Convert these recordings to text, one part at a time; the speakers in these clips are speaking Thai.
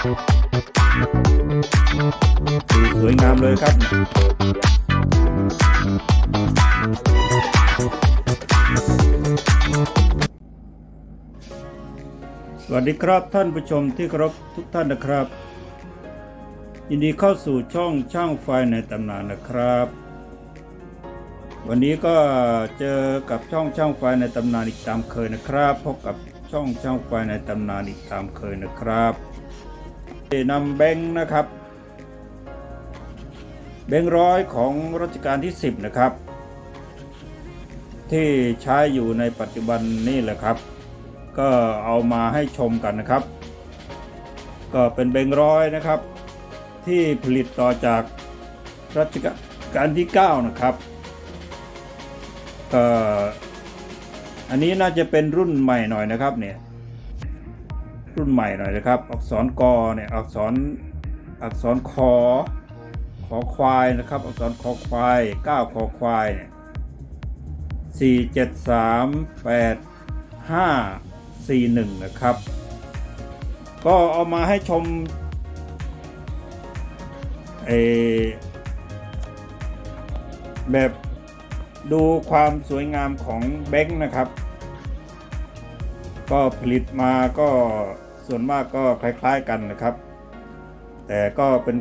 สวยงามเลยครับ สวัสดีครับท่านผู้ชมที่เคารพทุกท่านนะครับ ยินดีเข้าสู่ช่องช่างไฟในตำนานนะครับ วันนี้ก็เจอกับช่องช่างไฟในตำนานอีกตามเคยนะครับ พบกับช่องช่างไฟในตำนานอีกตามเคยนะครับ นำแบงค์นะครับ แบงค์ร้อยของรัชกาลที่ 10 นะครับ ที่ใช้อยู่ในปัจจุบันนี่แหละครับ ก็เอามาให้ชมกันนะครับ ก็เป็นแบงค์ร้อยนะครับ ที่ผลิตต่อจากรัชกาลที่ 9 นะครับก็อันนี้น่าจะเป็นรุ่นใหม่หน่อยนะครับเนี่ย รุ่นใหม่หน่อยนะครับ อักษรกอเนี่ยอักษรอักษรคอขอควายนะครับ อักษรคอควาย9คอควายเนี่ยสี่เจ็ดสามแปดห้าสี่หนึ่งนะครับ ก็เอามาให้ชมเออแบบดูความสวยงามของแบงค์นะครับ ก็ผลิตมาก็ ส่วนมากก็คล้าย ๆกันนะครับ แต่ก็เป็น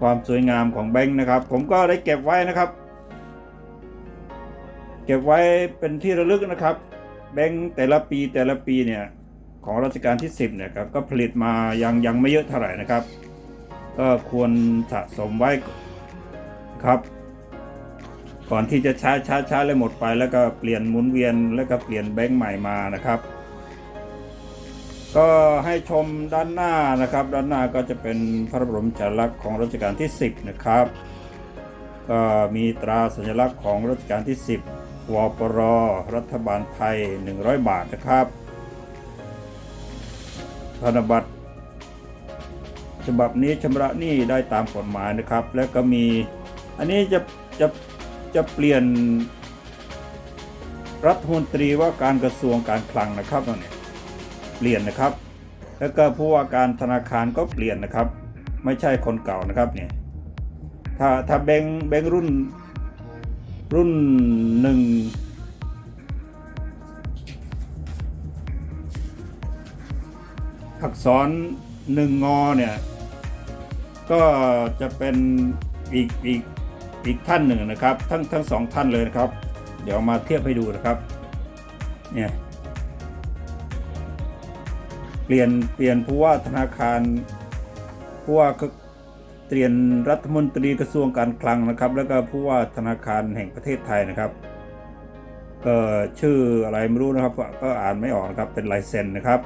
ความสวยงามของแบงค์นะครับ ผมก็ได้เก็บไว้นะครับ เก็บไว้เป็นที่ระลึกนะครับ แบงค์แต่ละปีแต่ละปีเนี่ยของรัชกาลที่ 10เนี่ยครับก็ผลิตมายังยังไม่เยอะเท่าไหร่นะครับ ก็ควรสะสมไว้ครับ ก่อนที่จะใช้ใช้ใช้เลยหมดไปแล้วก็เปลี่ยนหมุนเวียนแล้วก็เปลี่ยนแบงค์ใหม่มานะครับ ก็ให้ชมด้านหน้านะครับ ด้านหน้าก็จะเป็นพระบรมฉายาลักษณ์ของรัชกาลที่ 10 นะครับ ก็มีตราสัญลักษณ์ของรัชกาลที่ 10 วปร รัฐบาลไทย 100 บาทนะครับ ธนบัตรฉบับนี้ชำระหนี้ได้ตามกฎหมายนะครับ แล้วก็มีอันนี้จะจะจะเปลี่ยนรัฐมนตรีว่าการกระทรวงการคลังนะครับตอนนี้ เปลี่ยนนะครับ แล้วก็ผู้ว่าการธนาคารก็เปลี่ยนนะครับ ไม่ใช่คนเก่านะครับเนี่ยถ้าถ้าแบงแบงรุ่นรุ่นหนึ่งอักษรหนึ่งงอเนี่ย ก็จะเป็นอีกอีกอีกท่านหนึ่งนะครับ ทั้งทั้งสองท่านเลยนะครับ เดี๋ยวมาเทียบให้ดูนะครับ เนี่ย เปลี่ยนเปลี่ยนผู้ว่าธนาคารผู้ว่าก็เปลี่ยนรัฐมนตรีกระทรวงการคลังนะครับ แล้วก็ผู้ว่าธนาคารแห่งประเทศไทยนะครับก็ชื่ออะไรไม่รู้นะครับ ก็อ่านไม่ออกนะครับเป็นลายเซ็นนะครับ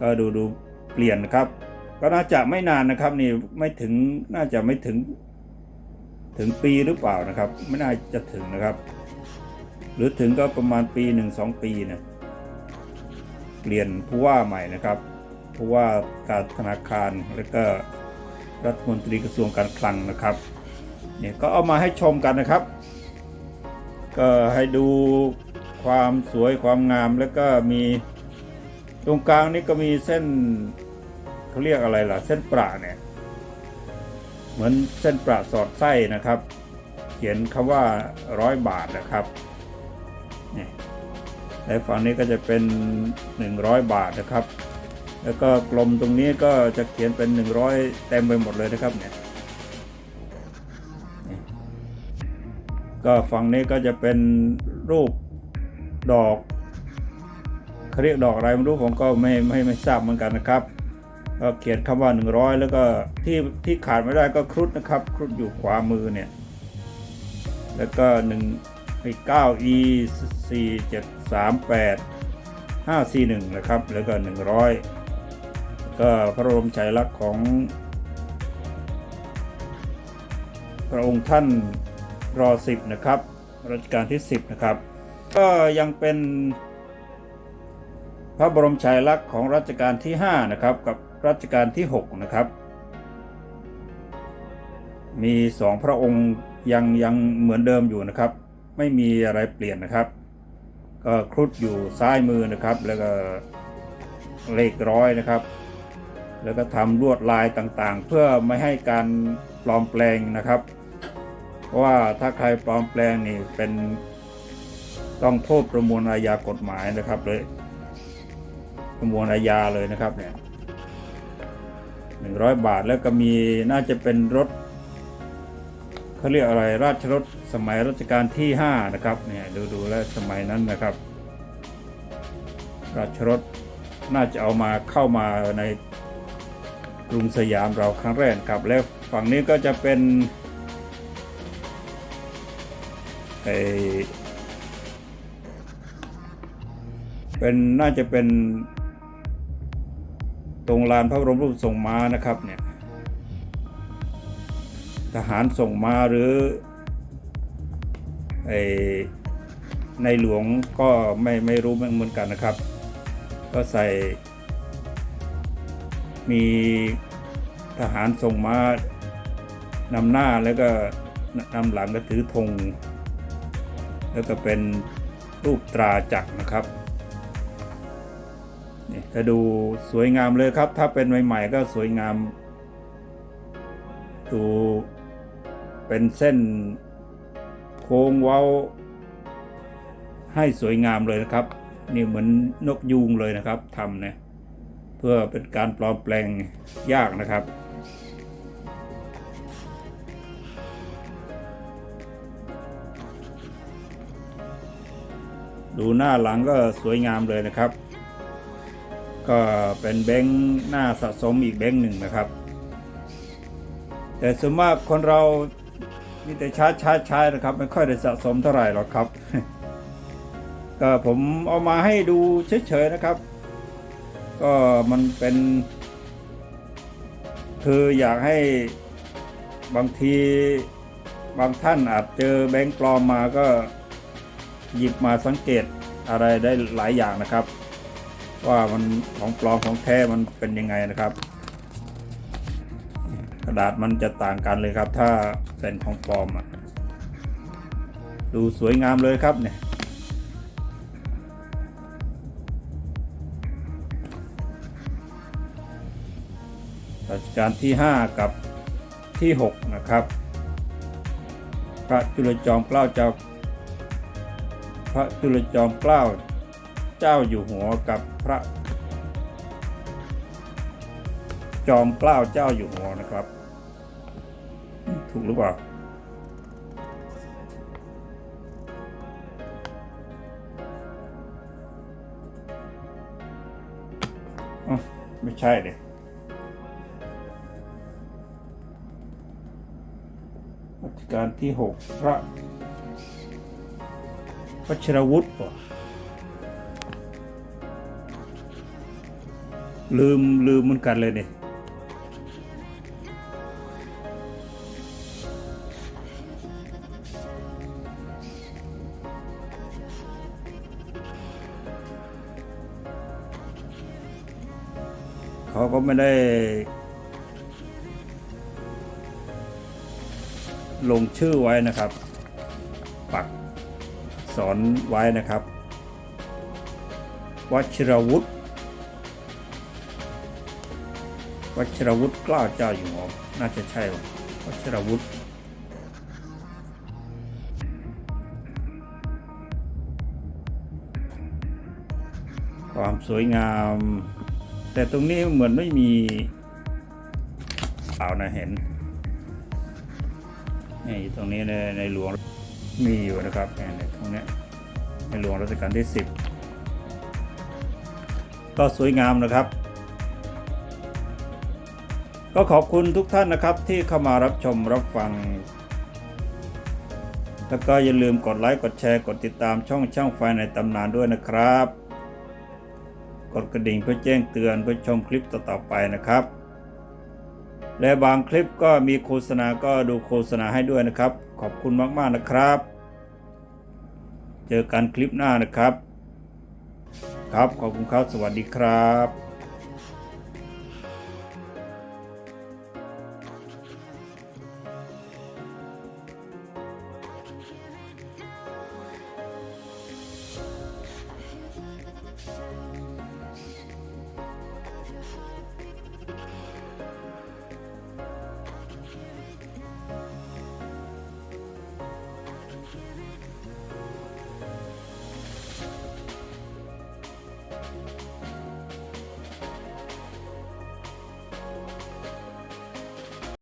ก็ดูดูเปลี่ยนนะครับ ก็น่าจะไม่นานนะครับนี่ไม่ถึงน่าจะไม่ถึงถึงปีหรือเปล่านะครับ ไม่น่าจะถึงนะครับ หรือถึงก็ประมาณปีหนึ่งสองปีนะ เปลี่ยนผู้ว่าใหม่นะครับผู้ว่าการธนาคารแล้วก็รัฐมนตรีกระทรวงการคลังนะครับเนี่ยก็เอามาให้ชมกันนะครับ ก็ให้ดูความสวยความงามแล้วก็มีตรงกลางนี่ก็มีเส้นเขาเรียกอะไรล่ะ เส้นประเนี่ยเหมือนเส้นประสอดไส้นะครับ เขียนคำว่าร้อยบาทนะครับ และฝั่งนี้ก็จะเป็น 100 บาทนะครับ แล้วก็กลมตรงนี้ก็จะเขียนเป็น 100 เต็มไปหมดเลยนะครับเนี่ยก็ฝั่งนี้ก็จะเป็นรูปดอกเขาเรียกดอกอะไรไม่รู้ผมก็ไม่ไม่ไม่ทราบเหมือนกันนะครับก็เขียนคำว่า 100 แล้วก็ที่ที่ขาดไม่ได้ก็ครุฑนะครับ ครุฑอยู่ขวามือเนี่ย แล้วก็1 9 e 4 7 3 8 5 4 1นะครับ แล้วก็ 100 ก็พระบรมฉายลักษณ์ของ พระองค์ท่านรอ 10 นะครับรัชกาลที่ 10 นะครับ ก็ยังเป็นพระบรมฉายลักษณ์ของรัชกาลที่ 5 นะครับ กับรัชกาลที่ 6 นะครับ มีสองพระองค์ยังยังเหมือนเดิมอยู่นะครับ ไม่มีอะไรเปลี่ยนนะครับ ก็ครุฑอยู่ซ้ายมือนะครับ แล้วก็เลขร้อยนะครับ แล้วก็ทำลวดลายต่างๆ เพื่อไม่ให้การปลอมแปลงนะครับ เพราะว่าถ้าใครปลอมแปลงนี่เป็นต้องโทษประมวลอาญากฎหมายนะครับเลยประมวลอาญาเลยนะครับเนี่ยหนึ่งร้อยบาทแล้วก็มีน่าจะเป็นรถเขาเรียกอะไรราชรถ สมัยรัชกาลที่ 5 นะครับเนี่ยดูดูแล้วสมัยนั้นนะครับ ราชรถน่าจะเอามาเข้ามาในกรุงสยามเราครั้งแรกครับแล้วฝั่งนี้ก็จะเป็นไอเป็นน่าจะเป็นตรงลานพระบรมรูปทรงม้านะครับเนี่ยทหารส่งมาหรือ ในหลวงก็ไม่ไม่รู้เหมือนกันนะครับ ก็ใส่มีทหารส่งมานำหน้าแล้วก็นำหลังก็ถือธงแล้วก็เป็นรูปตราจักรนะครับนี่ถ้าดูสวยงามเลยครับ ถ้าเป็นใหม่ๆก็สวยงาม ดูเป็นเส้น โค้งเว้า ให้สวยงามเลยนะครับ นี่เหมือนนกยูงเลยนะครับทำเนี่ยเพื่อเป็นการปลอมแปลงยากนะครับดูหน้าหลังก็สวยงามเลยนะครับ ก็เป็นแบงค์หน้าสะสมอีกแบงค์หนึ่งนะครับ แต่ส่วนมากคนเรา มีแต่ชาร์จชาร์จใช้นะครับ ไม่ค่อยได้สะสมเท่าไหร่หรอกครับ ก็ผมเอามาให้ดูเฉยๆนะครับ ก็มันเป็น คืออยากให้บางทีบางท่านอาจเจอแบงค์ปลอมมาก็หยิบมาสังเกตอะไรได้หลายอย่างนะครับ ว่ามันของปลอมของแท้มันเป็นยังไงนะครับ ระดาษมันจะต่างกันเลยครับ ถ้าเป็นของปลอมอะดูสวยงามเลยครับเนี่ยรัชกาลที่ 5 กับที่ 6 นะครับ พระจุลจอมเกล้าเจ้า พระจุลจอมเกล้าเจ้าอยู่หัวกับพระ จอมเกล้าเจ้าอยู่หัวนะครับ ถูกหรือเปล่าอ๋อไม่ใช่เลยรัชกาลที่หกพระพัชรวุฒิป่ะลืมลืมเหมือนกันเลยเนี่ย เขาก็ไม่ได้ ลงชื่อไว้นะครับ ปักสอนไว้นะครับวัชรวุฒิวัชรวุฒิกล้าเจ้าอยู่หัวน่าจะใช่ว่ะวัชรวุฒิความสวยงาม แต่ตรงนี้เหมือนไม่มีเปล่านะเห็นนี่ตรงนี้ในในหลวงมีอยู่นะครับเนี่ยในตรงนี้ในหลวงรัชกาลที่ 10 ก็สวยงามนะครับ ก็ขอบคุณทุกท่านนะครับที่เข้ามารับชมรับฟัง แล้วก็อย่าลืมกดไลค์กดแชร์กดติดตามช่องช่างไฟในตำนานด้วยนะครับ กดกระดิ่งเพื่อแจ้งเตือนเพื่อชมคลิปต่อๆไปนะครับ และบางคลิปก็มีโฆษณาก็ดูโฆษณาให้ด้วยนะครับ ขอบคุณมากๆนะครับ เจอกันคลิปหน้านะครับ ครับขอบคุณครับสวัสดีครับ